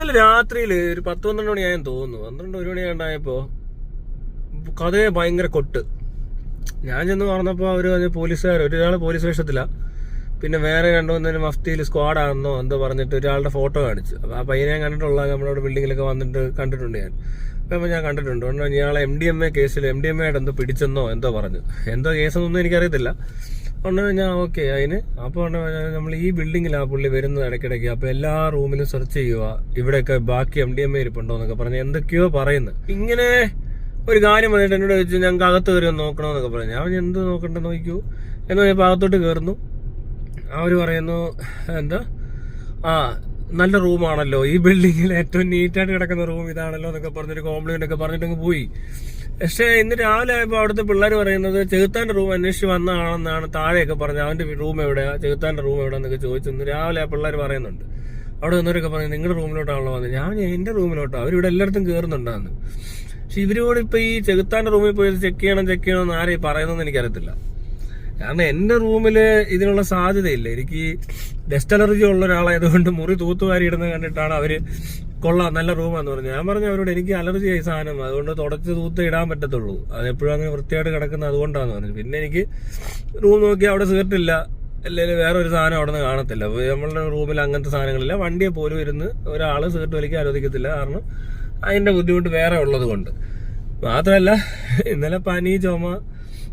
ഇന്നലെ രാത്രിയിൽ ഒരു പത്ത് പന്ത്രണ്ട് മണിയായെന്ന് തോന്നുന്നു. പന്ത്രണ്ട് ഒരു മണി മണിയാണ്ടായപ്പോ കഥയെ ഭയങ്കര കൊട്ട്. ഞാൻ ചെന്ന് പറഞ്ഞപ്പോൾ അവർ പോലീസുകാർ ഒരാൾ പോലീസ് വേഷത്തില്ല പിന്നെ വേറെ രണ്ടു മൂന്നേരം മഫ്തിയിൽ സ്ക്വാഡാണെന്നോ എന്തോ പറഞ്ഞിട്ട് ഒരാളുടെ ഫോട്ടോ കാണിച്ചു. അപ്പോൾ ആ പയ്യനെ കണ്ടിട്ടുള്ള നമ്മുടെ ബിൽഡിങ്ങിലൊക്കെ വന്നിട്ട് കണ്ടിട്ടുണ്ട് ഞാൻ. അപ്പോൾ ഞാൻ കണ്ടിട്ടുണ്ട്. അതുകൊണ്ട് ഇയാളെ എം ഡി എം എ കേസിൽ എം ഡി എം എയുടെ എന്തോ പിടിച്ചെന്നോ എന്തോ പറഞ്ഞു. എന്തോ കേസെന്നൊന്നും എനിക്കറിയത്തില്ല. അതുകൊണ്ട് ഞാൻ ഓക്കെ അതിന് അപ്പോൾ നമ്മൾ ഈ ബിൽഡിങ്ങിലാണ് പുള്ളി വരുന്നത് ഇടയ്ക്കിടയ്ക്ക്. അപ്പോൾ എല്ലാ റൂമിലും സെർച്ച് ചെയ്യുക ഇവിടെയൊക്കെ ബാക്കി എം ഡി എം എ ഇരിപ്പുണ്ടോ എന്നൊക്കെ പറഞ്ഞ് എന്തൊക്കെയോ പറയുന്നു. ഇങ്ങനെ ഒരു കാര്യം വന്നിട്ട് എന്നോട് ചോദിച്ചു ഞങ്ങൾക്ക് അകത്ത് കയറി ഒന്ന് നോക്കണമെന്നൊക്കെ പറഞ്ഞു. ഞാൻ എന്ത് നോക്കണ്ടെന്ന് നോക്കൂ എന്ന് പറഞ്ഞപ്പോൾ അകത്തോട്ട് കയറുന്നു. അവർ പറയുന്നു എന്താ? ആ നല്ല റൂമാണല്ലോ ഈ ബിൽഡിങ്ങിൽ ഏറ്റവും നീറ്റായിട്ട് കിടക്കുന്ന റൂം ഇതാണല്ലോ എന്നൊക്കെ പറഞ്ഞൊരു കോംപ്ലിമെന്റ് ഒക്കെ പറഞ്ഞിട്ടങ്ങ് പോയി. പക്ഷേ ഇന്ന് രാവിലെ ആയപ്പോൾ അവിടുത്തെ പിള്ളേർ പറയുന്നത് ചെകുത്താന്റെ റൂം അന്വേഷിച്ച് വന്നതാണെന്നാണ് താഴെയൊക്കെ പറഞ്ഞത്. അവന്റെ റൂം എവിടെയാ? ചെകുത്താന്റെ റൂം എവിടെയെന്നൊക്കെ ചോദിച്ചു ഇന്ന് രാവിലെ ആ പിള്ളേർ പറയുന്നുണ്ട്. അവിടെ നിന്നവരൊക്കെ പറഞ്ഞു നിങ്ങളുടെ റൂമിലോട്ടാണല്ലോ വന്നത് ഞാൻ എന്റെ റൂമിലോട്ടോ. അവരിവിടെ എല്ലായിടത്തും കയറുന്നുണ്ടാന്ന് പക്ഷെ ഇവരോട് ഇപ്പൊ ഈ ചെകുത്താന്റെ റൂമിൽ പോയി ചെക്ക് ചെയ്യണം ചെക്ക് ചെയ്യണം എന്ന് ആരെയും പറയുന്നതെന്ന് എനിക്കറിയത്തില്ല. കാരണം എന്റെ റൂമിൽ ഇതിനുള്ള സാധ്യതയില്ല. എനിക്ക് ഡസ്റ്റ് അലർജി ഉള്ള ഒരാളായതുകൊണ്ട് മുറി തൂത്തുവാരി ഇടുന്നത് കണ്ടിട്ടാണ് അവർ കൊള്ളാം നല്ല റൂമാന്ന് പറഞ്ഞു. ഞാൻ പറഞ്ഞു അവരോട് എനിക്ക് അലർജി ആയി സാധനം അതുകൊണ്ട് തുടച്ച് തൂത്ത് ഇടാൻ പറ്റത്തുള്ളൂ. അത് എപ്പോഴും അങ്ങനെ വൃത്തിയായിട്ട് കിടക്കുന്നത് അതുകൊണ്ടാന്ന് പറഞ്ഞു. പിന്നെ എനിക്ക് റൂം നോക്കി അവിടെ സിഗരറ്റില്ല അല്ലെങ്കിൽ വേറെ ഒരു സാധനം അവിടെ നിന്ന് കാണത്തില്ല. നമ്മളുടെ റൂമിൽ അങ്ങനത്തെ സാധനങ്ങളില്ല. വണ്ടിയെ പോലും ഇരുന്ന് ഒരാൾ സിഗരറ്റ് വലിക്കാൻ അനുവദിക്കത്തില്ല കാരണം അതിന്റെ ബുദ്ധിമുട്ട് വേറെ ഉള്ളത് കൊണ്ട്. മാത്രമല്ല ഇന്നലെ പനി ചുമ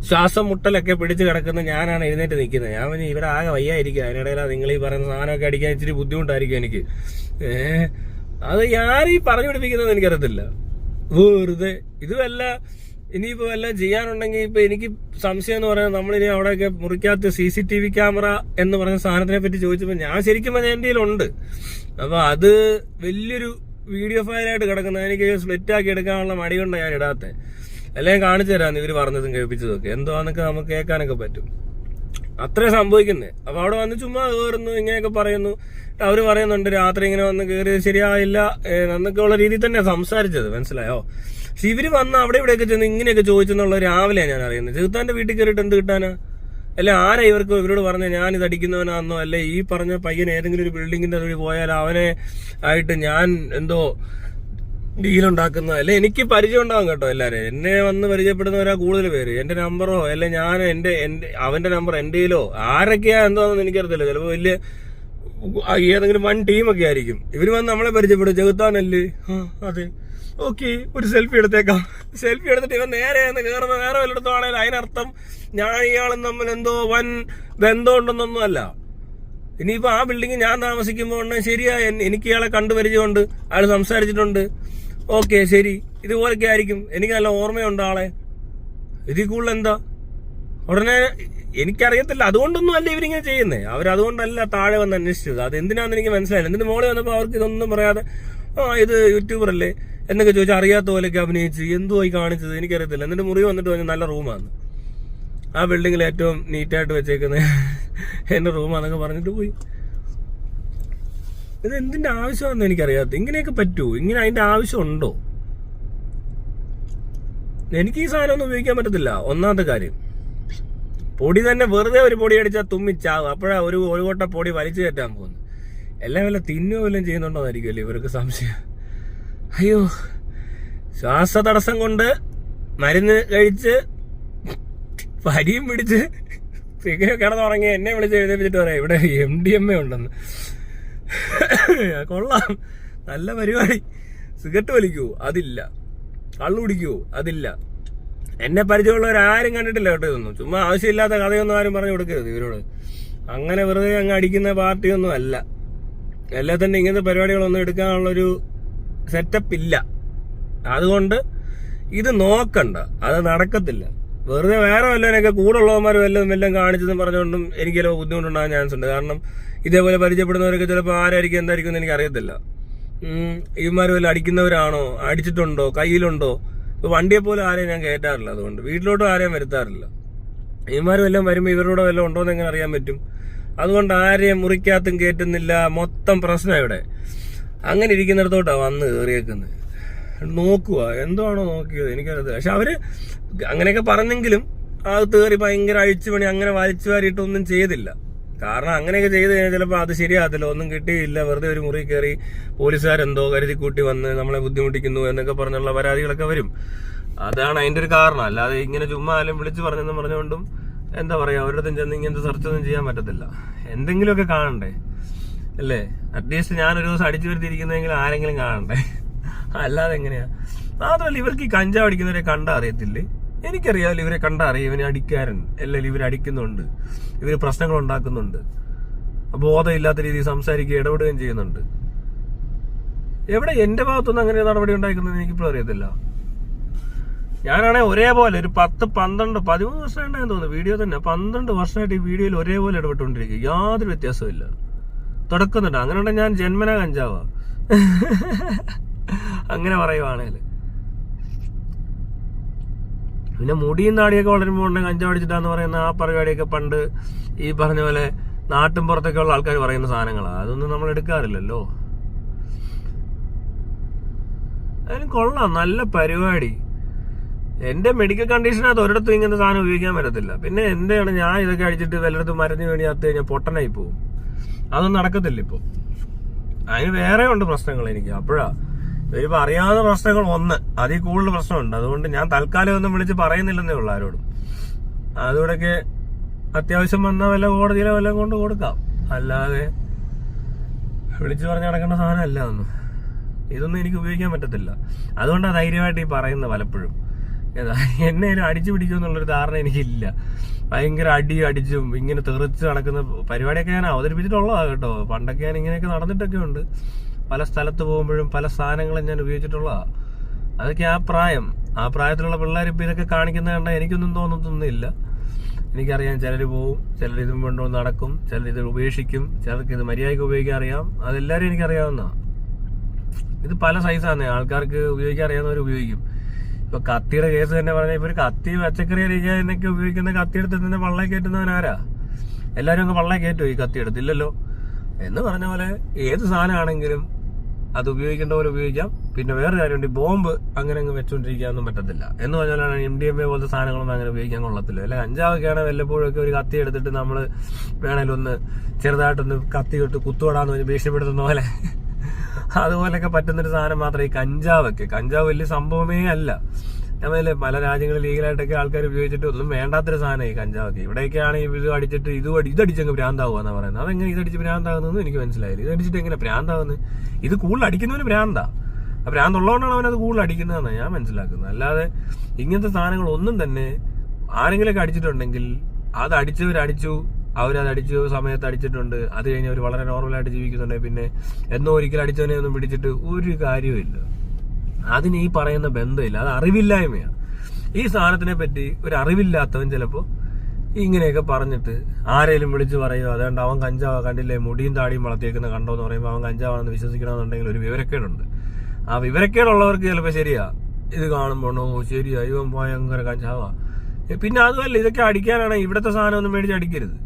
ശ്വാസം മുട്ടലൊക്കെ പിടിച്ച് കിടക്കുന്ന ഞാനാണ് എഴുന്നേറ്റ് നിൽക്കുന്നത്. ഞാൻ ഇവിടെ ആകെ വയ്യായിരിക്കും. അതിനിടയിലാണ് നിങ്ങൾ ഈ പറയുന്ന സാധനമൊക്കെ അടിക്കാൻ ഇച്ചിരി ബുദ്ധിമുട്ടായിരിക്കും എനിക്ക്. ഏ അത് ഞാനീ പറഞ്ഞു പിടിപ്പിക്കുന്നത് എനിക്കറിയത്തില്ല. വെറുതെ. ഇത് വല്ല ഇനിയിപ്പോ വല്ലതും ചെയ്യാനുണ്ടെങ്കിൽ ഇപ്പൊ എനിക്ക് സംശയം എന്ന് പറയുന്നത് നമ്മളിനി അവിടെയൊക്കെ മുറിക്കകത്ത് C C T V camera എന്ന് പറഞ്ഞ സാധനത്തിനെ പറ്റി ചോദിച്ചപ്പോൾ ഞാൻ ശരിക്കും പറഞ്ഞാൽ എന്റെ കയ്യിലുണ്ട്. അപ്പൊ അത് വലിയൊരു വീഡിയോ ഫയലായിട്ട് കിടക്കുന്നത്. എനിക്ക് സ്പ്ലിറ്റ് ആക്കി എടുക്കാനുള്ള മടി കൊണ്ട് ഞാൻ ഇടാത്തെ. എല്ലാം കാണിച്ചു തരാന്ന് ഇവർ പറഞ്ഞതും കേൾപ്പിച്ചതൊക്കെ. എന്തോന്നൊക്കെ നമുക്ക് കേൾക്കാനൊക്കെ പറ്റും. അത്രേ സംഭവിക്കുന്നേ. അപ്പൊ അവിടെ വന്ന് ചുമ്മാ കയറുന്നു ഇങ്ങനെയൊക്കെ പറയുന്നു. അവർ പറയുന്നുണ്ട് രാത്രി ഇങ്ങനെ വന്ന് കയറി ശരിയായില്ല. എന്നൊക്കെയുള്ള രീതിയിൽ തന്നെ സംസാരിച്ചത്. മനസ്സിലായോ? പക്ഷെ ഇവർ വന്ന് അവിടെ ഇവിടെയൊക്കെ ചെന്ന് ഇങ്ങനെയൊക്കെ ചോദിച്ചെന്നുള്ള രാവിലെ ഞാൻ അറിയുന്നത്. ചെറുത്താന്റെ വീട്ടിൽ കയറിയിട്ട് എന്ത് കിട്ടാനാ? അല്ല ആരാ ഇവർക്ക് ഇവരോട് പറഞ്ഞ ഞാൻ ഇത് അടിക്കുന്നവനാണെന്നോ അല്ലെ ഈ പറഞ്ഞ പയ്യൻ ഏതെങ്കിലും ഒരു ബിൽഡിങ്ങിന്റെ വഴി പോയാൽ അവനെ ആയിട്ട് ഞാൻ എന്തോ ഡീലുണ്ടാക്കുന്ന അല്ലെ എനിക്ക് പരിചയം ഉണ്ടാവും കേട്ടോ എല്ലാരും. എന്നെ വന്ന് പരിചയപ്പെടുന്നവരാ കൂടുതൽ പേര്. എന്റെ നമ്പറോ അല്ലെ ഞാൻ എന്റെ എന്റെ അവന്റെ നമ്പർ എന്റെയിലോ ആരൊക്കെയാ എന്തോന്ന് എനിക്കറിയത്തില്ല. ചിലപ്പോ വലിയ ഏതെങ്കിലും വൺ ടീമൊക്കെ ആയിരിക്കും. ഇവർ വന്ന് നമ്മളെ പരിചയപ്പെടും. ചെകുത്താനല്ലേ? ആ അതെ. ഓക്കെ ഒരു സെൽഫി എടുത്തേക്കാം. സെൽഫി എടുത്തിട്ട് ഇവൻ നേരെ എന്ന് കയറുന്ന വേറെ വല്ലയിടത്തും അതിനർത്ഥം ഞാൻ ഇയാളും തമ്മിൽ എന്തോ വൻ ബന്ധം ഉണ്ടെന്നൊന്നും അല്ല. ഇനിയിപ്പോ ആ ബിൽഡിംഗ് ഞാൻ താമസിക്കുമ്പോൾ ഉണ്ടെങ്കിൽ ശരിയാ എനിക്ക് ഇയാളെ കണ്ടു പരിചയമുണ്ട്. അയാൾ സംസാരിച്ചിട്ടുണ്ട്. ഓക്കെ ശരി. ഇതുപോലൊക്കെ ആയിരിക്കും. എനിക്ക് നല്ല ഓർമ്മയുണ്ട് ആളെ. ഇതിൽ കൂടുതൽ എന്താ? ഉടനെ എനിക്കറിയത്തില്ല. അതുകൊണ്ടൊന്നും അല്ല ഇവരിങ്ങനെ ചെയ്യുന്നേ. അവരതുകൊണ്ടല്ല താഴെ വന്ന് അന്വേഷിച്ചത്. അത് എന്തിനാന്ന് എനിക്ക് മനസ്സിലായില്ല. എന്നിട്ട് മോളെ വന്നപ്പോൾ അവർക്ക് ഇതൊന്നും പറയാതെ ആ ഇത് യൂട്യൂബർ അല്ലേ എന്നൊക്കെ ചോദിച്ചാൽ അറിയാത്ത പോലെയൊക്കെ അഭിനയിച്ച് എന്തോ കാണിച്ചത്? എനിക്കറിയത്തില്ല. എന്നിട്ട് മുറി വന്നിട്ട് പറഞ്ഞു നല്ല റൂമാണ് ആ ബിൽഡിങ്ങിൽ ഏറ്റവും നീറ്റായിട്ട് വെച്ചേക്കുന്ന എന്റെ റൂമാന്നൊക്കെ പറഞ്ഞിട്ട് പോയി. ഇത് എന്തിന്റെ ആവശ്യമാണെന്ന് എനിക്കറിയാത്ത. ഇങ്ങനെയൊക്കെ പറ്റുമോ ഇങ്ങനെ അതിന്റെ ആവശ്യമുണ്ടോ? എനിക്ക് ഈ സാധനം ഒന്നും ഉപയോഗിക്കാൻ പറ്റത്തില്ല. ഒന്നാമത്തെ കാര്യം. പൊടി തന്നെ വെറുതെ ഒരു പൊടി അടിച്ചാൽ തുമ്മിച്ചാകും അപ്പോഴാ ഒരു ഒരു കൊട്ട പൊടി വലിച്ചു കയറ്റാൻ പോകുന്നു എല്ലാം വല്ല തിന്നോ വല്ലതും ചെയ്യുന്നുണ്ടോന്നായിരിക്കുമല്ലേ ഇവർക്ക് സംശയം? അയ്യോ ശ്വാസ തടസ്സം കൊണ്ട് മരുന്ന് കഴിച്ച് പരിയും പിടിച്ച് ഇങ്ങനെ കിടന്നുറങ്ങി എന്നെ വിളിച്ച് എഴുന്നേപ്പിച്ചിട്ട് പറയാം ഇവിടെ എം ഡി എം എ ഉണ്ടെന്ന്. കൊള്ളാം. നല്ല പരിപാടി. സിഗരറ്റ് വലിക്കൂ അതില്ല. കള്ളു അതില്ല. എന്നെ പരിചയമുള്ളവർ ആരും കണ്ടിട്ടില്ല കേട്ടോ ഇതൊന്നും. ചുമ്മാ ആവശ്യമില്ലാത്ത കഥയൊന്നും ആരും പറഞ്ഞു കൊടുക്കരുത് ഇവരോട്. അങ്ങനെ വെറുതെ അങ്ങ് അടിക്കുന്ന പാർട്ടിയൊന്നും അല്ല. എല്ലാ തന്നെ ഇങ്ങനത്തെ പരിപാടികളൊന്നും എടുക്കാനുള്ളൊരു സെറ്റപ്പ് ഇല്ല. അതുകൊണ്ട് ഇത് നോക്കണ്ട. അത് നടക്കത്തില്ല. വെറുതെ വേറെ വല്ലവനൊക്കെ കൂടെ ഉള്ളവന്മാർ വല്ലതും വല്ലതും കാണിച്ചെന്ന് പറഞ്ഞുകൊണ്ടും എനിക്ക് ചിലപ്പോൾ ബുദ്ധിമുട്ടുണ്ടാകാൻ ചാൻസ് ഉണ്ട്. കാരണം ഇതേപോലെ പരിചയപ്പെടുന്നവരൊക്കെ ചിലപ്പോൾ ആരായിരിക്കും എന്തായിരിക്കും എന്ന് എനിക്ക് അറിയത്തില്ല ഇവന്മാർ വല്ല അടിക്കുന്നവരാണോ? അടിച്ചിട്ടുണ്ടോ? കയ്യിലുണ്ടോ? വണ്ടിയെ പോലും ആരെയും ഞാൻ കയറ്റാറില്ല അതുകൊണ്ട്. വീട്ടിലോട്ടും ആരെയും വരുത്താറില്ല. ഇവന്മാർ വല്ലതും വരുമ്പോൾ ഇവരോട് വല്ലതും ഉണ്ടോ എന്ന് എങ്ങനെ അറിയാൻ പറ്റും? അതുകൊണ്ട് ആരെയും മുറിക്കകത്തും കയറ്റുന്നില്ല. മൊത്തം പ്രശ്നം ഇവിടെ. അങ്ങനെ ഇരിക്കുന്നിടത്തോട്ടാ വന്ന് കയറിയേക്കുന്നത്. നോക്കുക എന്താണോ നോക്കിയത്? എനിക്കറിയത് പക്ഷെ അവർ അങ്ങനെയൊക്കെ പറഞ്ഞെങ്കിലും അത് കയറി ഭയങ്കര അഴിച്ചുപണി അങ്ങനെ വലിച്ചു വാരിയിട്ടൊന്നും ചെയ്തില്ല. കാരണം അങ്ങനെയൊക്കെ ചെയ്ത് കഴിഞ്ഞാൽ ചിലപ്പോൾ അത് ശരിയാകത്തില്ല. ഒന്നും കിട്ടിയില്ല. വെറുതെ ഒരു മുറി കയറി പോലീസുകാരെന്തോ കരുതി കൂട്ടി വന്ന് നമ്മളെ ബുദ്ധിമുട്ടിക്കുന്നു എന്നൊക്കെ പറഞ്ഞുള്ള പരാതികളൊക്കെ വരും. അതാണ് അതിന്റെ ഒരു കാരണം. അല്ലാതെ ഇങ്ങനെ ചുമ്മാ ആലും വിളിച്ചു പറഞ്ഞെന്ന് പറഞ്ഞുകൊണ്ടും എന്താ പറയാ അവരുടെ ചെന്ന് ഇങ്ങനത്തെ സെർച്ച് ഒന്നും ചെയ്യാൻ പറ്റത്തില്ല. എന്തെങ്കിലുമൊക്കെ കാണണ്ടേ? അല്ലേ? അറ്റ്ലീസ്റ്റ് ഞാൻ ഒരു ദിവസം അടിച്ചു വരുത്തിയിരിക്കുന്നെങ്കിൽ ആരെങ്കിലും കാണണ്ടേ? അല്ലാതെ എങ്ങനെയാ? മാത്രമല്ല ഇവർക്ക് ഈ കഞ്ചാവ് അടിക്കുന്നവരെ കണ്ടാ അറിയത്തില്ലേ? എനിക്കറിയാമല്ലോ ഇവരെ കണ്ടാൽ അറിയാം ഇവനെ അടിക്കാരൻ. അല്ലെങ്കിൽ ഇവർ അടിക്കുന്നുണ്ട്. ഇവർ പ്രശ്നങ്ങൾ ഉണ്ടാക്കുന്നുണ്ട്. ബോധമില്ലാത്ത രീതിയിൽ സംസാരിക്കുക ഇടപെടുകയും ചെയ്യുന്നുണ്ട്. എവിടെ എന്റെ ഭാഗത്തുനിന്ന് അങ്ങനെ നടപടി ഉണ്ടാക്കുന്നത് എനിക്കിപ്പോഴും അറിയത്തില്ല. ഞാനാണെ ഒരേപോലെ ഒരു പത്ത് പന്ത്രണ്ട് പതിമൂന്ന് വർഷം ഉണ്ടായെന്ന് തോന്നുന്നു. വീഡിയോ തന്നെ പന്ത്രണ്ട് വർഷമായിട്ട് ഈ വീഡിയോയിൽ ഒരേപോലെ ഇടപെട്ടുകൊണ്ടിരിക്കുക. യാതൊരു വ്യത്യാസവും തുടക്കുന്നുണ്ട്. അങ്ങനെ ഉണ്ടെങ്കിൽ ഞാൻ ജന്മന കഞ്ചാവാ. അങ്ങനെ പറയുവാണേൽ പിന്നെ മുടിയും താടിയൊക്കെ വളരുമ്പോൾ ഉണ്ടെങ്കിൽ കഞ്ചാവ് അടിച്ചിട്ടാന്ന് പറയുന്ന ആ പരിപാടിയൊക്കെ പണ്ട് ഈ പറഞ്ഞ പോലെ നാട്ടും പുറത്തൊക്കെ ഉള്ള ആൾക്കാർ പറയുന്ന സാധനങ്ങളാണ് അതൊന്നും നമ്മൾ എടുക്കാറില്ലല്ലോ. അതിന് കൊള്ളാം. നല്ല പരിപാടി. എന്റെ മെഡിക്കൽ കണ്ടീഷനകത്ത് ഒരിടത്തും ഇങ്ങനത്തെ സാധനം ഉപയോഗിക്കാൻ പറ്റത്തില്ല. പിന്നെ എന്താണ് ഞാൻ ഇതൊക്കെ അടിച്ചിട്ട് വല്ലയിടത്തും മരുന്ന് വേണി അത് കഴിഞ്ഞാൽ പൊട്ടനായി പോവും അതൊന്നും നടക്കത്തില്ല ഇപ്പോൾ അതിന് വേറെ ഉണ്ട് പ്രശ്നങ്ങൾ എനിക്ക്. അപ്പോഴാ ഇവരിപ്പോ അറിയാവുന്ന പ്രശ്നങ്ങൾ ഒന്ന് അതിൽ കൂടുതൽ പ്രശ്നമുണ്ട്. അതുകൊണ്ട് ഞാൻ തൽക്കാലം ഒന്നും വിളിച്ച് പറയുന്നില്ലെന്നേ ഉള്ളൂ ആരോടും. അതുകൂടെയൊക്കെ അത്യാവശ്യം വന്ന വല്ല കോടതിയിലോ വല്ലതും കൊണ്ട് കൊടുക്കാം. അല്ലാതെ വിളിച്ചു പറഞ്ഞ് നടക്കേണ്ട സാധനമല്ല ഒന്നും ഇതൊന്നും എനിക്ക് ഉപയോഗിക്കാൻ പറ്റത്തില്ല. അതുകൊണ്ടാണ് ധൈര്യമായിട്ട് ഈ പറയുന്നത് പലപ്പോഴും. എന്നെ അടിച്ചു പിടിക്കുമെന്നുള്ളൊരു ധാരണ എനിക്കില്ല. ഭയങ്കര അടി അടിച്ചും ഇങ്ങനെ തെറിച്ച് നടക്കുന്ന പരിപാടിയൊക്കെ ഞാൻ അവതരിപ്പിച്ചിട്ടുള്ളതാണ് കേട്ടോ. പണ്ടൊക്കെ ഞാൻ ഇങ്ങനെയൊക്കെ നടന്നിട്ടൊക്കെ ഉണ്ട്. പല സ്ഥലത്ത് പോകുമ്പോഴും പല സാധനങ്ങളും ഞാൻ ഉപയോഗിച്ചിട്ടുള്ളതാണ് അതൊക്കെ ആ പ്രായം. ആ പ്രായത്തിലുള്ള പിള്ളേർ ഇപ്പം ഇതൊക്കെ കാണിക്കുന്നത് കണ്ടാൽ എനിക്കൊന്നും തോന്നത്തൊന്നുമില്ല. എനിക്കറിയാം ചിലർ പോവും ചിലർ ഇതും കൊണ്ടുവന്ന് നടക്കും ചിലർ ഇത് ഉപേക്ഷിക്കും ചിലർക്ക് ഇത് മര്യാദയ്ക്ക് ഉപയോഗിക്കാൻ അറിയാം. അതെല്ലാവരും എനിക്കറിയാവുന്നതാണ് ഇത് പല സൈസാണ് ആൾക്കാർക്ക് ഉപയോഗിക്കാൻ അറിയാവുന്നവർ ഉപയോഗിക്കും. ഇപ്പൊ കത്തിയുടെ കേസ് തന്നെ പറഞ്ഞാൽ ഇപ്പൊ ഒരു കത്തി പച്ചക്കറി അരിക്കാൻ എന്നൊക്കെ ഉപയോഗിക്കുന്ന കത്തിയെടുത്ത് തന്നെ വള്ളം കയറ്റുന്നവൻ ആരാ? എല്ലാരും അങ്ങ് വള്ളം കയറ്റുമോ ഈ കത്തി എടുത്തില്ലല്ലോ എന്ന് പറഞ്ഞ പോലെ ഏത് സാധനമാണെങ്കിലും അത് ഉപയോഗിക്കേണ്ട പോലെ ഉപയോഗിക്കാം. പിന്നെ വേറെ കാര്യമുണ്ട് ബോംബ് അങ്ങനെ അങ്ങ് വെച്ചുകൊണ്ടിരിക്കാനൊന്നും പറ്റത്തില്ല. എന്ന് പറഞ്ഞാലാണ് എം ഡി എം എ പോലത്തെ സാധനങ്ങളൊന്നും അങ്ങനെ ഉപയോഗിക്കാൻ കൊള്ളത്തില്ല. അല്ലെ? അഞ്ചാവൊക്കെയാണ് വല്ലപ്പോഴൊക്കെ ഒരു കത്തി എടുത്തിട്ട് നമ്മൾ വേണേലും ഒന്ന് ചെറുതായിട്ടൊന്ന് കത്തി ഇട്ട് കുത്തുവിടാന്ന് പറഞ്ഞ് ഭീഷണിപ്പെടുത്തുന്ന പോലെ. അതുപോലെയൊക്കെ പറ്റുന്നൊരു സാധനം മാത്രമേ ഈ കഞ്ചാവൊക്കെ. കഞ്ചാവ് വലിയ സംഭവമേ അല്ല. നമ്മളെ പല രാജ്യങ്ങളിൽ ലീഗലായിട്ടൊക്കെ ആൾക്കാർ ഉപയോഗിച്ചിട്ട് ഒന്നും വേണ്ടാത്തൊരു സാധനമായി കഞ്ചാവൊക്കെ. ഇവിടെയൊക്കെയാണ് ഇത് അടിച്ചിട്ട് ഇത് അടി ഇതടിച്ചങ്ങ് ഭ്രാന്താവുക എന്നാ പറയുന്നത്. അതെങ്ങനെ ഇതടിച്ച് ഭ്രാന്താകുന്നതെന്ന് എനിക്ക് മനസ്സിലായില്ല. ഇതടിച്ചിട്ട് എങ്ങനെ ഭ്രാന്താവുന്നത് ഇത് കൂടുതൽ അടിക്കുന്നവന് ഭ്രാന്താ. ആ ഭ്രാന്തുള്ളതുകൊണ്ടാണ് അവനത് കൂടുതൽ അടിക്കുന്നതെന്നാണ് ഞാൻ മനസ്സിലാക്കുന്നത്. അല്ലാതെ ഇങ്ങനത്തെ സാധനങ്ങളൊന്നും തന്നെ ആരെങ്കിലൊക്കെ അടിച്ചിട്ടുണ്ടെങ്കിൽ അത് അടിച്ചവരടിച്ചു അവരത് അടിച്ച സമയത്ത് അടിച്ചിട്ടുണ്ട്. അത് കഴിഞ്ഞ് അവർ വളരെ നോർമലായിട്ട് ജീവിക്കുന്നുണ്ട്. പിന്നെ എന്നോ ഒരിക്കലും അടിച്ചവനെ ഒന്നും പിടിച്ചിട്ട് ഒരു കാര്യവുമില്ല. അതിന് ഈ പറയുന്ന ബന്ധമില്ല. അത് അറിവില്ലായ്മയാണ്. ഈ സാധനത്തിനെ പറ്റി ഒരു അറിവില്ലാത്തവൻ ചിലപ്പോൾ ഇങ്ങനെയൊക്കെ പറഞ്ഞിട്ട് ആരെങ്കിലും വിളിച്ച് പറയുമോ അതുകൊണ്ട് അവൻ കഞ്ചാവ് കണ്ടില്ലേ? മുടിയും താടിയും വളർത്തിയേക്കുന്ന കണ്ടോ എന്ന് പറയുമ്പോൾ അവൻ കഞ്ചാവാണെന്ന് വിശ്വസിക്കണമെന്നുണ്ടെങ്കിൽ ഒരു വിവരക്കേടുണ്ട്. ആ വിവരക്കേടുള്ളവർക്ക് ചിലപ്പോൾ ശരിയാ. ഇത് കാണുമ്പോൾ ഓ ശരിയാ ഇവൻ ഭയങ്കര കഞ്ചാവാ. പിന്നെ അതുമല്ല ഇതൊക്കെ അടിക്കാനാണ് ഇവിടുത്തെ സാധനം ഒന്നും മേടിച്ച് അടിക്കരുത്.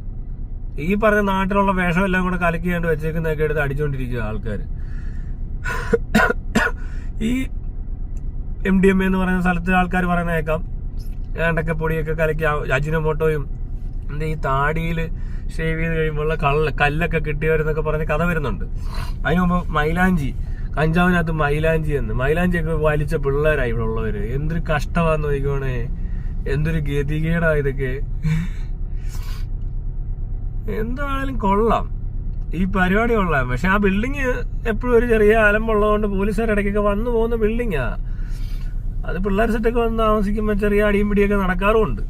ഈ പറഞ്ഞ നാട്ടിലുള്ള വേഷം എല്ലാം കൂടെ കലക്കിയാണ്ട് വെച്ചേക്കുന്നതൊക്കെ എടുത്ത് അടിച്ചുകൊണ്ടിരിക്കുക ആൾക്കാർ ഈ എം ഡി എം എന്ന് പറയുന്ന സ്ഥലത്ത് ആൾക്കാർ പറയുന്ന കേൾക്കാം ഏണ്ടൊക്കെ പൊടിയൊക്കെ കലക്കി അജിനമോട്ടോയും എന്താ ഈ താടിയിൽ ഷേവ് ചെയ്ത് കഴിയുമ്പോഴുള്ള കള്ള കല്ലൊക്കെ കിട്ടിയവരെന്നൊക്കെ പറഞ്ഞ് കഥ വരുന്നുണ്ട്. അതിന് മുമ്പ് മൈലാഞ്ചി കഞ്ചാവിനകത്ത് മൈലാഞ്ചി എന്ന്. മൈലാഞ്ചിയൊക്കെ വലിച്ച പിള്ളേരായി ഇവിടെ ഉള്ളവര് എന്തൊരു കഷ്ടമാന്ന് നോക്കിക്കോണേ എന്തൊരു ഗതികേടാ ഇതൊക്കെ. എന്താണെങ്കിലും കൊള്ളാം. ഈ പരിപാടി കൊള്ളാം. പക്ഷെ ആ ബിൽഡിങ് എപ്പോഴും ഒരു ചെറിയ അലമ്പുള്ളതുകൊണ്ട് പോലീസുകാർ ഇടയ്ക്കൊക്കെ വന്നു പോകുന്ന ബിൽഡിങ്ങാ. അത് പിള്ളേർ സെറ്റൊക്കെ വന്ന് താമസിക്കുമ്പോൾ ചെറിയ അടിയും പിടിയൊക്കെ നടക്കാറുമുണ്ട്.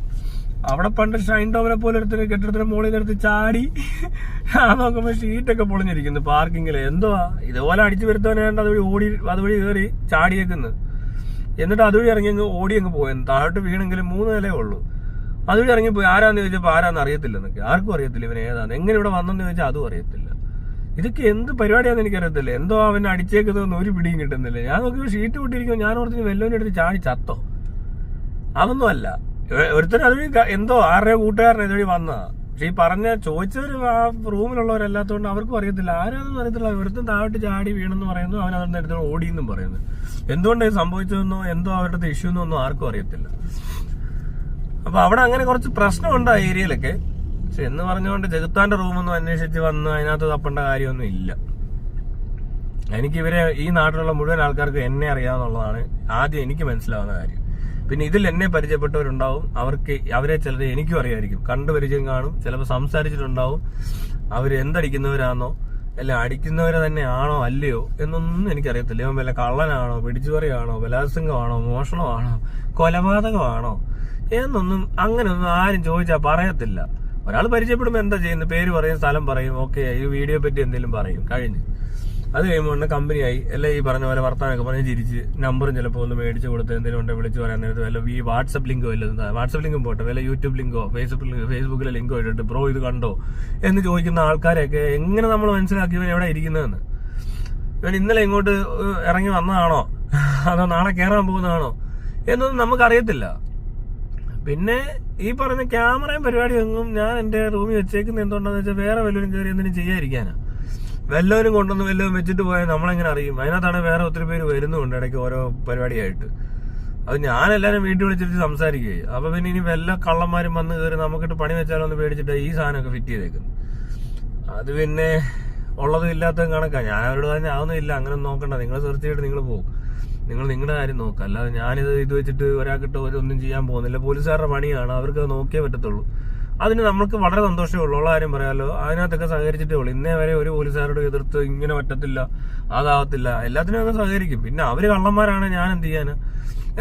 അവിടെ പണ്ട് ഷൈൻ ടോമിനെ പോലെ എടുത്ത് കെട്ടിടത്തിന് മുകളിൽ എടുത്ത് ചാടി. ആ നോക്കുമ്പോൾ ഷീറ്റൊക്കെ പൊളിഞ്ഞിരിക്കുന്നു പാർക്കിങ്ങിൽ എന്തുവാ? ഇതുപോലെ അടിച്ചു വരുത്തവനായിട്ട് അതുവഴി ഓടി അതുവഴി കയറി ചാടിയേക്കുന്നു. എന്നിട്ട് അതുവഴി ഇറങ്ങി അങ്ങ് ഓടി അങ്ങ് പോയെന്ന് താഴോട്ട് വീണെങ്കിലും മൂന്ന് നിലയേ ഉള്ളൂ. അതുവഴി ഇറങ്ങിപ്പോയി. ആരാന്ന് ചോദിച്ചപ്പോൾ ആരാന്ന് അറിയത്തില്ലെന്നൊക്കെ. ആർക്കും അറിയത്തില്ല ഇവൻ ഏതാന്ന്. എങ്ങനെ ഇവിടെ വന്നെന്ന് ചോദിച്ചാൽ അതും അറിയത്തില്ല. ഇതൊക്കെ എന്ത് പരിപാടിയാന്ന് എനിക്കറിയത്തില്ല. എന്തോ അവൻ അടിച്ചേക്കുന്നതെന്ന് ഒരു പിടിയും കിട്ടുന്നില്ല. ഞാൻ നോക്കി ഷീറ്റ് കൂട്ടിയിരിക്കും ഞാൻ ഓർത്തിന് വെല്ലോനെ എടുത്ത് ചാടി ചത്തോ. അതൊന്നും അല്ല. ഒരുത്തരും അതുവഴി എന്തോ ആരുടെ കൂട്ടുകാരനെ ഇതുവഴി വന്നതാ. പക്ഷെ ഈ പറഞ്ഞ ചോദിച്ചവർ ആ റൂമിലുള്ളവരല്ലാത്തതുകൊണ്ട് അവർക്കും അറിയത്തില്ല. ആരാണെന്ന് അറിയത്തില്ല. ഒരുത്തൻ താഴോട്ട് ചാടി വീണെന്ന് പറയുന്നു അവൻ അതിന്റെ അടുത്ത് ഓടിയെന്നും പറയുന്നു. എന്തുകൊണ്ട് ഇത് സംഭവിച്ചതെന്നോ എന്തോ അവരുടെ ഇഷ്യൂ എന്നോ ഒന്നും ആർക്കും അറിയത്തില്ല. അപ്പൊ അവിടെ അങ്ങനെ കുറച്ച് പ്രശ്നമുണ്ട് ആ ഏരിയയിലൊക്കെ പക്ഷെ എന്ന് പറഞ്ഞുകൊണ്ട് ജഗത്താന്റെ റൂമൊന്നും അന്വേഷിച്ച് വന്ന് അതിനകത്ത് തപ്പേണ്ട കാര്യമൊന്നും ഇല്ല. എനിക്ക് ഇവരെ ഈ നാട്ടിലുള്ള മുഴുവൻ ആൾക്കാർക്ക് എന്നെ അറിയാമെന്നുള്ളതാണ് ആദ്യം എനിക്ക് മനസ്സിലാവുന്ന കാര്യം. പിന്നെ ഇതിൽ എന്നെ പരിചയപ്പെട്ടവരുണ്ടാവും. അവർക്ക് അവരെ ചിലർ എനിക്കും അറിയായിരിക്കും. കണ്ടു പരിചയം കാണും. ചിലപ്പോൾ സംസാരിച്ചിട്ടുണ്ടാവും. അവർ എന്തടിക്കുന്നവരാണോ അല്ല അടിക്കുന്നവരെ തന്നെ ആണോ അല്ലയോ എന്നൊന്നും എനിക്കറിയത്തില്ല. ഇവൻ വല്ല കള്ളനാണോ പിടിച്ചുപറിയാണോ ബലാത്സംഗമാണോ മോഷണമാണോ കൊലപാതകമാണോ എന്നൊന്നും അങ്ങനെയൊന്നും ആരും ചോദിച്ചാൽ പറയത്തില്ല. ഒരാൾ പരിചയപ്പെടുമ്പോൾ എന്താ ചെയ്യുന്നത് പേര് പറയും സ്ഥലം പറയും ഓക്കെ ഈ വീഡിയോ പറ്റി എന്തെങ്കിലും പറയും. കഴിഞ്ഞ്. അത് കഴിയുമ്പോൾ ഉടനെ കമ്പനിയായി അല്ലെ ഈ പറഞ്ഞ പോലെ വർത്താനൊക്കെ പറഞ്ഞ് ചിരിച്ച് നമ്പറും ചിലപ്പോൾ ഒന്ന് മേടിച്ച് കൊടുത്ത് എന്തെങ്കിലും ഉണ്ടെങ്കിൽ വിളിച്ച് പറയാൻ നേരത്ത് വല്ല ഈ വാട്സപ്പ് ലിങ്കോ ഇല്ല വാട്സപ്പ് ലിങ്കും പോട്ടെ. വല്ല യൂട്യൂബ് ലിങ്കോ ഫേസ്ബുക്ക് ഫേസ്ബുക്കിലെ ലിങ്കോ ഇട്ടിട്ട് ബ്രോ ഇത് കണ്ടോ? എന്ന് ചോദിക്കുന്ന ആൾക്കാരെയൊക്കെ എങ്ങനെ നമ്മൾ മനസ്സിലാക്കി ഇവൻ എവിടെ ഇരിക്കുന്നതെന്ന് ഇവൻ ഇന്നലെ ഇങ്ങോട്ട് ഇറങ്ങി വന്നതാണോ? അതോ നാളെ കയറാൻ പോകുന്നതാണോ? എന്നൊന്നും നമുക്കറിയത്തില്ല. പിന്നെ ഈ പറഞ്ഞ ക്യാമറയും പരിപാടിയൊന്നും ഞാൻ എന്റെ റൂമിൽ വെച്ചേക്കുന്നത് എന്തുകൊണ്ടാന്ന് വെച്ചാൽ വേറെ വല്ലവരും കയറി എന്തിനും ചെയ്യാതിരിക്കാനാ. വല്ലവരും കൊണ്ടുവന്ന് വല്ലതും വെച്ചിട്ട് പോയാൽ നമ്മളെങ്ങനെ അറിയും? അതിനകത്താണ് വേറെ ഒത്തിരി പേര് വരുന്നുണ്ട് ഇടയ്ക്ക് ഓരോ പരിപാടിയായിട്ട്. അത് ഞാൻ എല്ലാവരും വീട്ടിൽ വിളിച്ചിട്ട് സംസാരിക്കുകയും അപ്പൊ പിന്നെ ഇനി വല്ല കള്ളന്മാരും വന്ന് കയറി നമുക്കിട്ട് പണി വെച്ചാലോ എന്ന് പേടിച്ചിട്ട് ഈ സാധനമൊക്കെ ഫിറ്റ് ചെയ്തേക്കുന്നത്. അത് പിന്നെ ഉള്ളതും ഇല്ലാത്തതും കണക്കാ. ഞാൻ അവരോട് തന്നെ അതൊന്നും ഇല്ല അങ്ങനെ നോക്കണ്ട. നിങ്ങൾ സെർച്ച് ചെയ്തിട്ട് നിങ്ങൾ പോകും നിങ്ങൾ നിങ്ങളുടെ കാര്യം നോക്കുക അല്ലാതെ ഞാനിത് ഇത് വെച്ചിട്ട് ഒരാൾക്കിട്ട് ഒന്നും ചെയ്യാൻ പോകുന്നില്ല. പോലീസുകാരുടെ പണിയാണ് അവർക്ക് നോക്കിയേ പറ്റത്തുള്ളൂ. അതിന് നമുക്ക് വളരെ സന്തോഷമേ ഉള്ളൂ. ഉള്ള കാര്യം പറയാമല്ലോ അതിനകത്തൊക്കെ സഹകരിച്ചിട്ടേ ഉള്ളൂ. ഇന്നേ വരെ ഒരു പോലീസുകാരോട് എതിർത്ത് ഇങ്ങനെ പറ്റത്തില്ല. അതാവത്തില്ല. എല്ലാത്തിനും അങ്ങ് സഹകരിക്കും. പിന്നെ അവർ കള്ളന്മാരാണ്. ഞാൻ എന്ത് ചെയ്യാന്?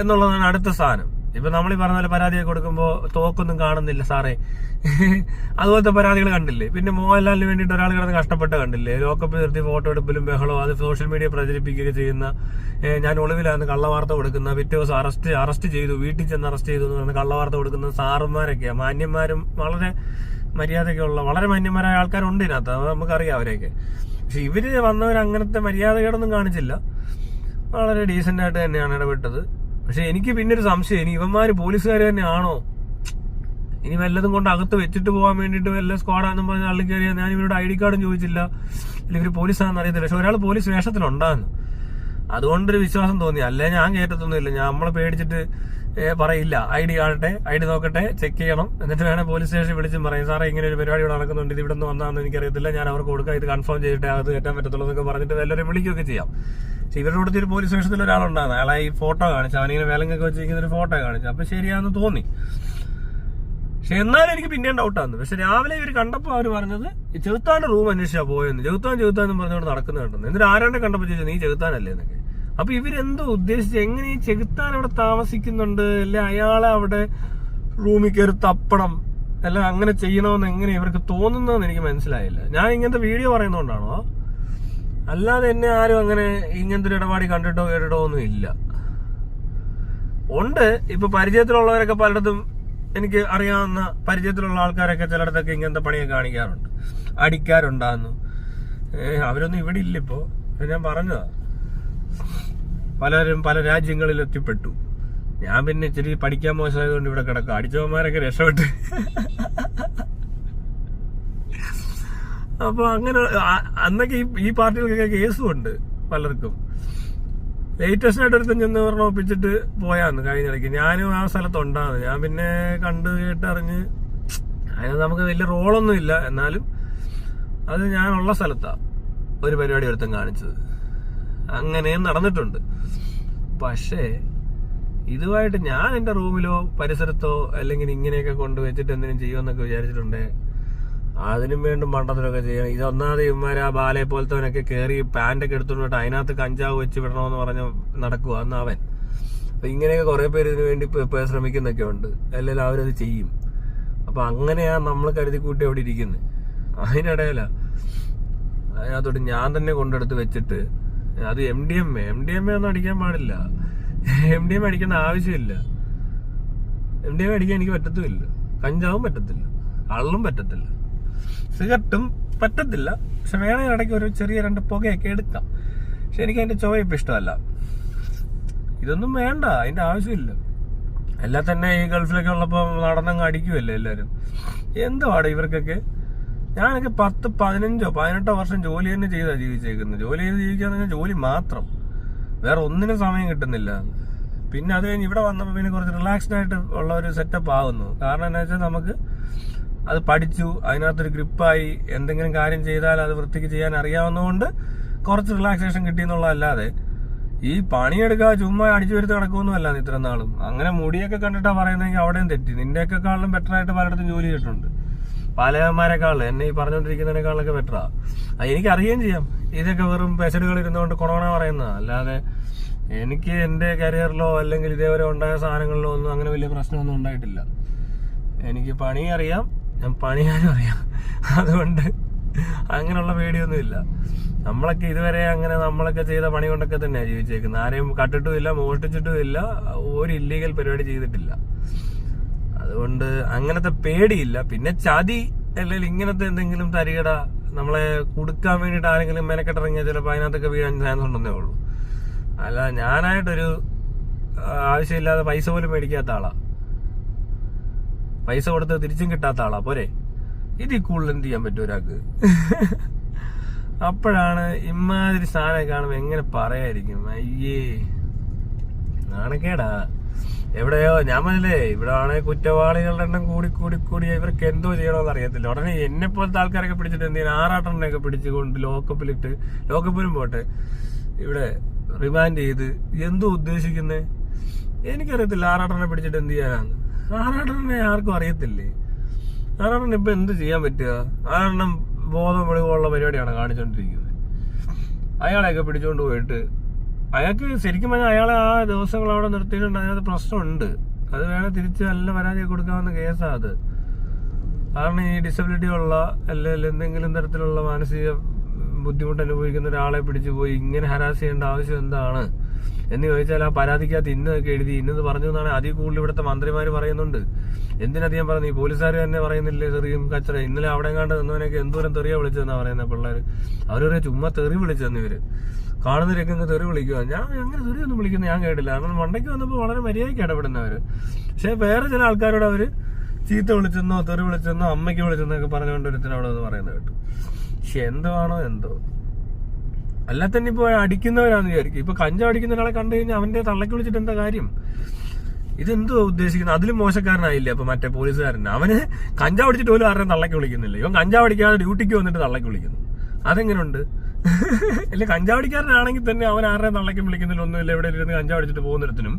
എന്നുള്ളതാണ് അടുത്ത സാധനം. ഇപ്പൊ നമ്മൾ ഈ പറഞ്ഞ പോലെ പരാതിയൊക്കെ കൊടുക്കുമ്പോ തോക്കൊന്നും കാണുന്നില്ല സാറേ. അതുപോലത്തെ പരാതികൾ കണ്ടില്ലേ? പിന്നെ മോഹൻലാലിന് വേണ്ടിയിട്ട് ഒരാൾ കിടന്ന് കഷ്ടപ്പെട്ട് കണ്ടില്ലേ? ലോക്കപ്പ് നിർത്തി ഫോട്ടോ എടുപ്പിലും ബഹളോ അത് സോഷ്യൽ മീഡിയ പ്രചരിപ്പിക്കുകയൊക്കെ ചെയ്യുന്ന ഞാൻ ഒളിവിലാന്ന് കള്ളവാർത്ത കൊടുക്കുന്ന പിറ്റേ ദിവസം അറസ്റ്റ് അറസ്റ്റ് ചെയ്തു വീട്ടിൽ ചെന്ന് അറസ്റ്റ് ചെയ്തു എന്ന് പറഞ്ഞ് കള്ളവാർത്ത കൊടുക്കുന്ന സാറുമാരൊക്കെയാ മാന്യന്മാരും വളരെ മര്യാദയ്ക്കുള്ള വളരെ മാന്യന്മാരായ ആൾക്കാരുണ്ട് ഇതിനകത്ത്. അത് നമുക്കറിയാം അവരെയൊക്കെ. പക്ഷെ ഇവർ വന്നവർ അങ്ങനത്തെ മര്യാദകളൊന്നും കാണിച്ചില്ല. വളരെ ഡീസന്റ് ആയിട്ട് തന്നെയാണ് ഇടപെട്ടത്. പക്ഷെ എനിക്ക് പിന്നെ ഒരു സംശയം. ഇനി ഇവന്മാര് പോലീസുകാർ തന്നെയാണോ? ഇനി വല്ലതും കൊണ്ട് അകത്ത് വെച്ചിട്ട് പോകാൻ വേണ്ടിയിട്ട് വല്ല സ്ക്വാഡാന്നും പറഞ്ഞ ആളിൽ കയറിയാൽ ഞാൻ ഇവരുടെ ഐ ഡി കാർഡും ചോദിച്ചില്ല. അല്ലെങ്കിൽ ഇവർ പോലീസാണെന്ന് അറിയത്തില്ല. പക്ഷെ ഒരാൾ പോലീസ് വേഷത്തിലുണ്ടാകുന്നു അതുകൊണ്ടൊരു വിശ്വാസം തോന്നി. അല്ലേ ഞാൻ കയറ്റത്തൊന്നുമില്ല ഞാൻ നമ്മളെ പേടിച്ചിട്ട് പറയില്ല. ഐ ഡി കാണട്ടെ ഐ ഡി നോക്കട്ടെ ചെക്ക് ചെയ്യണം. എന്നിട്ട് വേണേൽ പോലീസ് സ്റ്റേഷനിൽ വിളിച്ചും പറയും സാറേ ഇങ്ങനെ ഒരു പരിപാടി ഇവിടെ നടക്കുന്നുണ്ട്. ഇത് ഇവിടെ നിന്ന് വന്നാന്ന് എനിക്കറിയത്തില്ല. ഞാൻ അവർക്ക് കൊടുക്കാം. ഇത് കൺഫേം ചെയ്തിട്ട് അത് കയറ്റാൻ പറ്റത്തുള്ളൂ എന്നൊക്കെ പറഞ്ഞിട്ട് എല്ലാവരും വിളിക്കുകയൊക്കെ ചെയ്യാം. പക്ഷെ ഇവരുടെ കൂടെ ഒരു പോലീസ് സ്റ്റേഷനിൽ ഒരാളുണ്ടായിരുന്നു അയാളെ ഈ ഫോട്ടോ കാണിച്ചു അവനിങ്ങനെ വിലങ്ങൊക്കെ വെച്ചിരിക്കുന്ന ഒരു ഫോട്ടോ കാണിച്ചു. അപ്പൊ ശരിയാന്ന് തോന്നി. പക്ഷെ എന്നാലും എനിക്ക് പിന്നെയും ഡൗട്ടാണ് പക്ഷെ രാവിലെ ഇവർ കണ്ടപ്പോൾ അവർ പറഞ്ഞത് ചെറുത്താന്റെ റൂം അന്വേഷിച്ചാ പോയെന്ന്. ചെകുത്താൻ എന്ന് പറഞ്ഞുകൊണ്ട് നടക്കുന്നുണ്ടെന്ന് എന്നിട്ട് ആരാണ്ട് കണ്ടപ്പോൾ ചോദിച്ചു നീ ചെകുത്താനല്ലേ? എന്നൊക്കെ. അപ്പൊ ഇവരെന്തോ ഉദ്ദേശിച്ച് എങ്ങനെ ചെകുത്താൻ അവിടെ താമസിക്കുന്നുണ്ട്? അല്ലെ അയാളെ അവിടെ റൂമിൽ കയറി തപ്പണം. അല്ല അങ്ങനെ ചെയ്യണമെന്ന് എങ്ങനെ ഇവർക്ക് തോന്നുന്നതെന്ന് എനിക്ക് മനസ്സിലായില്ല. ഞാൻ ഇങ്ങനത്തെ വീഡിയോ പറയുന്നതുകൊണ്ടാണോ? അല്ലാതെ എന്നെ ആരും അങ്ങനെ ഇങ്ങനത്തെ ഒരു ഇടപാടി കണ്ടിട്ടോ കേട്ടിട്ടോ ഒന്നും ഇല്ല. ഉണ്ട്. ഇപ്പൊ പരിചയത്തിലുള്ളവരൊക്കെ പലയിടത്തും എനിക്ക് അറിയാവുന്ന പരിചയത്തിലുള്ള ആൾക്കാരൊക്കെ ചിലയിടത്തൊക്കെ ഇങ്ങനത്തെ പണിയൊക്കെ കാണിക്കാറുണ്ട്. അടിക്കാറുണ്ടാകുന്നു. അവരൊന്നും ഇവിടെ ഇല്ല ഇപ്പോ. ഞാൻ പറഞ്ഞതാ. പലരും പല രാജ്യങ്ങളിൽ എത്തിപ്പെട്ടു ഞാൻ പിന്നെ ഇച്ചിരി പഠിക്കാൻ മോശമായതുകൊണ്ട് ഇവിടെ കിടക്കാം. അടിച്ചവന്മാരൊക്കെ രക്ഷപ്പെട്ട്. അപ്പൊ അങ്ങനെ അന്നൊക്കെ ഈ പാർട്ടികൾക്കൊക്കെ കേസും ഉണ്ട് പലർക്കും. ലേറ്റസ്റ്റ് ആയിട്ട് ഒരുത്തൻ ചെന്ന് പറഞ്ഞ ഒപ്പിച്ചിട്ട് പോയാന്ന് കഴിഞ്ഞിടയ്ക്ക്. ഞാനും ആ സ്ഥലത്തുണ്ടാന്ന്. ഞാൻ പിന്നെ കണ്ട് കേട്ടറിഞ്ഞ് അതിന് നമുക്ക് വലിയ റോളൊന്നും ഇല്ല എന്നാലും അത് ഞാനുള്ള സ്ഥലത്താ ഒരു പരിപാടി ഒരുത്തൻ കാണിച്ചത്. അങ്ങനെയും നടന്നിട്ടുണ്ട്. പക്ഷേ ഇതുമായിട്ട് ഞാൻ എന്റെ റൂമിലോ പരിസരത്തോ അല്ലെങ്കിൽ ഇങ്ങനെയൊക്കെ കൊണ്ടുവച്ചിട്ട് എന്തിനും ചെയ്യുമെന്നൊക്കെ വിചാരിച്ചിട്ടുണ്ടേ. അതിനും വേണ്ടും മണ്ടത്തിലൊക്കെ ചെയ്യണം. ഇത് ഒന്നാമത് ഇവന്മാർ ആ ബാലയെ പോലത്തവനൊക്കെ കയറി പാന്റൊക്കെ എടുത്തുകൊണ്ട് അതിനകത്ത് കഞ്ചാവ് വെച്ച് വിടണമെന്ന് പറഞ്ഞ് നടക്കുക അന്ന് അവൻ. അപ്പം ഇങ്ങനെയൊക്കെ കുറേ പേര് ഇതിനു വേണ്ടി ശ്രമിക്കുന്നൊക്കെ ഉണ്ട്. അല്ലെങ്കിൽ അവരത് ചെയ്യും. അപ്പം അങ്ങനെയാണ് നമ്മൾ കരുതി കൂട്ടി അവിടെ ഇരിക്കുന്നത് അതിനിടയില. അതിനകത്തോട്ട് ഞാൻ തന്നെ കൊണ്ടെടുത്ത് വെച്ചിട്ട് അത് M D M A M D M A ഒന്നും അടിക്കാൻ പാടില്ല. എം ഡി എം അടിക്കേണ്ട ആവശ്യമില്ല. എം ഡി എം അടിക്കാൻ എനിക്ക് പറ്റത്തുമില്ല. കഞ്ചാവും പറ്റത്തില്ല. അള്ളും പറ്റത്തില്ല. സിഗരറ്റും പറ്റത്തില്ല. പക്ഷെ വേണമെങ്കിൽ ഇടയ്ക്ക് ഒരു ചെറിയ രണ്ട് പുകയൊക്കെ എടുക്കാം. പക്ഷെ എനിക്ക് അതിന്റെ ചുവ ഇഷ്ടമല്ല. ഇതൊന്നും വേണ്ട. അതിന്റെ ആവശ്യമില്ല. എല്ലാം തന്നെ ഈ ഗൾഫിലൊക്കെ ഉള്ളപ്പോൾ നടന്നങ്ങ് അടിക്കുമല്ലേ എല്ലാരും? എന്തുവാണ് ഇവർക്കൊക്കെ? ഞാനൊക്കെ പത്ത് പതിനഞ്ചോ പതിനെട്ടോ വർഷം ജോലി തന്നെ ചെയ്താ ജീവിച്ചേക്കുന്നത് ജോലി ചെയ്ത് ജീവിക്കാന്ന് പറഞ്ഞാൽ ജോലി മാത്രം. വേറെ ഒന്നിനും സമയം കിട്ടുന്നില്ല. പിന്നെ അത് കഴിഞ്ഞ് ഇവിടെ വന്നപ്പോൾ പിന്നെ കുറച്ച് റിലാക്സ്ഡ് ആയിട്ട് ഉള്ള ഒരു സെറ്റപ്പ് ആവുന്നു. കാരണം എന്താ വെച്ചാൽ നമുക്ക് അത് പഠിച്ചു അതിനകത്തൊരു ഗ്രിപ്പായി എന്തെങ്കിലും കാര്യം ചെയ്താൽ അത് വൃത്തിക്ക് ചെയ്യാൻ അറിയാവുന്നതുകൊണ്ട് കുറച്ച് റിലാക്സേഷൻ കിട്ടിയെന്നുള്ളതല്ലാതെ ഈ പണിയെടുക്കുക ചുമ്മാ അടിച്ചു വരുത്തി നടക്കുമൊന്നുമല്ല നീ ഇത്ര നാളും. അങ്ങനെ മുടിയൊക്കെ കണ്ടിട്ടാ പറയുന്നെങ്കിൽ അവിടെയും തെറ്റി. നിന്റെയൊക്കെ കാളിലും ബെറ്റർ ആയിട്ട് പലയിടത്തും ജോലി ചെയ്തിട്ടുണ്ട്. പാലയന്മാരെക്കാളും എന്നെ ഈ പറഞ്ഞുകൊണ്ടിരിക്കുന്നതിനേക്കാളൊക്കെ ബെറ്ററാ എനിക്ക് അറിയുകയും ചെയ്യാം. ഇതൊക്കെ വെറും പെശടുകൾ ഇരുന്നുകൊണ്ട് കൊറോണ പറയുന്നതാ. അല്ലാതെ എനിക്ക് എന്റെ കരിയറിലോ അല്ലെങ്കിൽ ഇതേവരെ ഉണ്ടായ സാധനങ്ങളിലോ ഒന്നും അങ്ങനെ വലിയ പ്രശ്നമൊന്നും ഉണ്ടായിട്ടില്ല. എനിക്ക് പണി അറിയാം. ഞാൻ പണിയാനും അറിയാം. അതുകൊണ്ട് അങ്ങനെയുള്ള പേടിയൊന്നുമില്ല നമ്മളൊക്കെ ഇതുവരെ അങ്ങനെ നമ്മളൊക്കെ ചെയ്ത പണി കൊണ്ടൊക്കെ തന്നെയാണ് ജീവിച്ചേക്കുന്നത്. ആരെയും കട്ടിട്ടും ഇല്ല മോഷ്ടിച്ചിട്ടും ഇല്ല ഒരു ഇല്ലീഗൽ പരിപാടി ചെയ്തിട്ടില്ല. അതുകൊണ്ട് അങ്ങനത്തെ പേടിയില്ല. പിന്നെ ചതി അല്ലെങ്കിൽ ഇങ്ങനത്തെ എന്തെങ്കിലും തരികട നമ്മളെ കൊടുക്കാൻ വേണ്ടിയിട്ട് ആരെങ്കിലും മെനക്കെട്ടിറങ്ങിയാൽ ചിലപ്പോൾ അതിനകത്തൊക്കെ വീഴാൻ ചാൻസ് ഉണ്ടെന്നേ ഉള്ളൂ. അല്ല ഞാനായിട്ടൊരു ആവശ്യമില്ലാതെ പൈസ പോലും മേടിക്കാത്ത ആളാ. പൈസ കൊടുത്ത് തിരിച്ചും കിട്ടാത്ത ആളാ. പോരെ? ഇതിൽ കൂടുതൽ എന്ത് ചെയ്യാൻ പറ്റും ഒരാൾക്ക്? അപ്പോഴാണ് ഇമാതിരി സാധനം കാണുമ്പോൾ എങ്ങനെ പറയായിരിക്കും? അയ്യേ നാണക്കേടാ. എവിടെയോ ഞാൻ മനസ്സിലേ ഇവിടെ ആണെങ്കിൽ കുറ്റവാളികളുടെ എണ്ണം കൂടി കൂടി കൂടി ഇവർക്ക് എന്തോ ചെയ്യണമെന്ന് അറിയത്തില്ല. ഉടനെ എന്നെ പോലത്തെ ആൾക്കാരൊക്കെ പിടിച്ചിട്ട് എന്തെങ്കിലും ആറാട്ടെണ്ണയൊക്കെ പിടിച്ചുകൊണ്ട് ലോക്കപ്പിലിട്ട് ലോക്കപ്പിലും പോട്ടെ ഇവിടെ റിമാൻഡ് ചെയ്ത് എന്തോ ഉദ്ദേശിക്കുന്നേ? എനിക്കറിയത്തില്ല ആറാട്ടെണ്ണെ പിടിച്ചിട്ട് എന്ത് ചെയ്യാനാണ് ആറാട്ടെണ്ണെ ആർക്കും അറിയത്തില്ലേ? ആറാട്ടെണ്ണ ഇപ്പൊ എന്ത് ചെയ്യാൻ പറ്റുക? ആറെണ്ണം ബോധം വെളിവുള്ള പരിപാടിയാണ് കാണിച്ചുകൊണ്ടിരിക്കുന്നത് അയാളെയൊക്കെ പിടിച്ചുകൊണ്ട് പോയിട്ട് അയാൾക്ക് ശരിക്കും പറഞ്ഞാൽ അയാളെ ആ ദിവസങ്ങൾ അവിടെ നിർത്തിയിട്ടുണ്ട്. അതിനകത്ത് പ്രശ്നമുണ്ട്. അത് വേണേൽ തിരിച്ച് നല്ല പരാതി കൊടുക്കാവുന്ന കേസാണ് അത്. കാരണം ഈ ഡിസബിലിറ്റി ഉള്ള അല്ലെങ്കിൽ എന്തെങ്കിലും തരത്തിലുള്ള മാനസിക ബുദ്ധിമുട്ട് അനുഭവിക്കുന്ന ഒരാളെ പിടിച്ചു പോയി ഇങ്ങനെ ഹരാസ് ചെയ്യേണ്ട ആവശ്യം എന്താണ്? എന്ന് ചോദിച്ചാൽ ആ പരാതിക്കകത്ത് ഇന്നതൊക്കെ എഴുതി ഇന്നത് പറഞ്ഞു എന്നാണ് അതിൽ കൂടുതൽ ഇവിടുത്തെ മന്ത്രിമാർ പറയുന്നുണ്ട്. എന്തിനധികം പറഞ്ഞു? ഈ പോലീസുകാർ തന്നെ പറയുന്നില്ലേ തെറിയും കച്ചറ ഇന്നലെ അവിടെ കണ്ട് നിന്നവനൊക്കെ എന്തോരം തെറിയാ വിളിച്ചതെന്നാണ് പറയുന്നത് പിള്ളേർ അവരൊരു ചുമ്മാ തെറി വിളിച്ചെന്ന് ഇവർ. കാണുന്നവരൊക്കെ രംഗം തെറി വിളിക്കുക. ഞാൻ അങ്ങനെ തെറി ഒന്നും വിളിക്കുന്ന ഞാൻ കേട്ടില്ല. കാരണം മണ്ടയ്ക്ക് വന്നപ്പോൾ വളരെ മര്യാദയ്ക്ക് ഇടപെടുന്നവർ പക്ഷേ വേറെ ചില ആൾക്കാരോട് അവർ ചീത്ത വിളിച്ചെന്നോ തെറി വിളിച്ചെന്നോ അമ്മയ്ക്ക് വിളിച്ചെന്നോ ഒക്കെ പറഞ്ഞുകൊണ്ട് ഒരുത്തിന് അവിടെ പറയുന്നത് കേട്ടു. പക്ഷെ എന്തുവാണോ എന്തോ. അല്ല തന്നെ ഇപ്പോൾ അടിക്കുന്നവരാന്ന് വിചാരിക്കും. ഇപ്പൊ കഞ്ചാ അടിക്കുന്ന ഒരാളെ കണ്ടു കഴിഞ്ഞാൽ അവന്റെ തള്ളക്ക് വിളിച്ചിട്ട് എന്താ കാര്യം? ഇതെന്തോ ഉദ്ദേശിക്കുന്നത്? അതിലും മോശക്കാരനായില്ല അപ്പൊ മറ്റേ പോലീസുകാരൻ? അവന് കഞ്ചാവ് അടിച്ചിട്ട് പോലും ആരെയും തള്ളക്ക് വിളിക്കുന്നില്ല. ഇവൻ കഞ്ചാവ് അടിക്കാതെ ഡ്യൂട്ടിക്ക് വന്നിട്ട് തള്ളക്ക് വിളിക്കുന്നു. അതെങ്ങനെയുണ്ട് ഇല്ല കഞ്ചാവടിക്കാരനാണെങ്കിൽ തന്നെ അവൻ ആരെയും തള്ളക്കും വിളിക്കുന്നില്ല ഒന്നുമില്ല എവിടെ ഇരുന്ന് കഞ്ചാവ് അടിച്ചിട്ട് പോകുന്നിടത്തിനും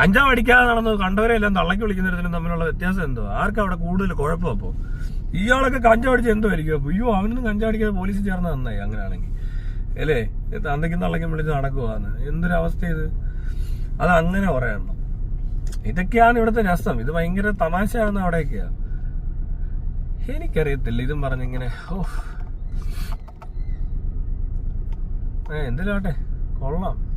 കഞ്ചാവ് അടിക്കാതെ നടന്ന് കണ്ടവരെ എല്ലാം തള്ളക്ക് വിളിക്കുന്നിടത്തിനും തമ്മിലുള്ള വ്യത്യാസം എന്തോ ആർക്കും അവിടെ കൂടുതൽ കുഴപ്പം അപ്പോ? ഇയാളൊക്കെ കഞ്ചാവ് അടിച്ച് എന്തോ ആയിരിക്കും അപ്പൊ? അയ്യോ അവനൊന്നും കഞ്ചാവ് അടിക്കാതെ പോലീസ് ചേർന്ന് നന്നായി അങ്ങനെയാണെങ്കിൽ അല്ലേ? തന്തയ്ക്കും തള്ളയ്ക്കും വിളിച്ച് നടക്കുവാന്ന്. എന്തൊരവസ്ഥ ഇത് അത് അങ്ങനെ പറയണം. ഇതൊക്കെയാണ് ഇവിടുത്തെ രസം. ഇത് ഭയങ്കര തമാശയാണ് അവിടെയൊക്കെയാ. എനിക്കറിയത്തില്ല. ഇതും പറഞ്ഞിങ്ങനെ ഓ എന്തിലാട്ടെ? കൊള്ളാം.